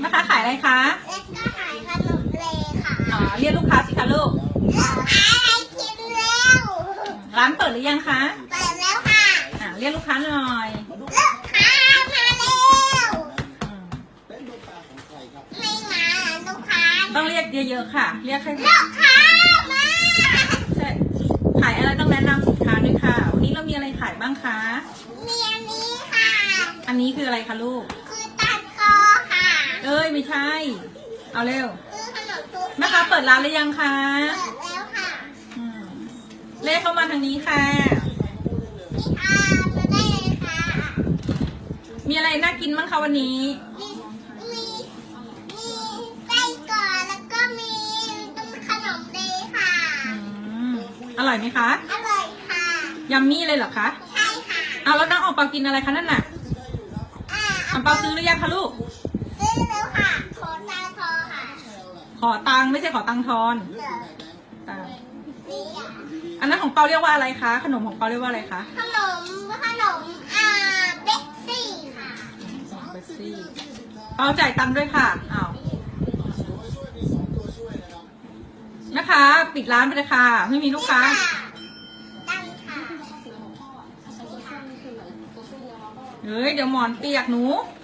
แม่ค้าขายอะไรคะแล้วก็ขายขนมเลค่ะอ๋อเรียกลูกค้าสิคะลูกอะไรกินแล้วร้านเปิดหรือยังคะเปิดแล้วค่ะอ่าเรียกลูกค้าหน่อยลูกค้ามาแล้วอืมไม่มาลูกค้าต้องเรียกเยอะๆค่ะ เรียกให้ลูกค้ามาใช่ขายอะไรต้องแนะนำสินค้าด้วยค่ะ วันนี้เรามีอะไรขายบ้างคะมีอันนี้ค่ะ อันนี้คืออะไรคะลูก ไม่ใช่ เอาเร็วคือขนมทุกแม่ค้าเปิดร้านหรือยังคะเปิดแล้วค่ะอืมเลขเข้ามาทางนี้ค่ะ พี่อามาได้เลยค่ะ มีอะไรน่ากินบ้างคะวันนี้ มีมีมีไส้กรอกแล้วก็มีขนมเลค่ะ อืมอร่อยไหมคะอร่อยค่ะ ยัมมี่เลยเหรอคะใช่ค่ะ เอาแล้วน้องออกเปากินอะไรคะนั่นน่ะอ่าอังเปาซื้อหรือยังคะลูก ซื้อแล้วค่ะโคตาทอค่ะ ข อตังค์ไม่ใช่ขอตังค์ทอนเหลืออ่านี่อะอันนั้นของเปาเรียกว่าอะไรคะ ขนมของเปาเรียกว่าอะไรคะขนมขนมอ่าเบกซี่ค่ะเบปซี่เปาจ่ายตังค์ด้วยค่ะอ้าวนะคะ ปิดร้านไปเลยค่ะไม่มีลูกค้าตั้งค่ะเฮ้ยเดี๋ยวหมอนเปียกหนูเ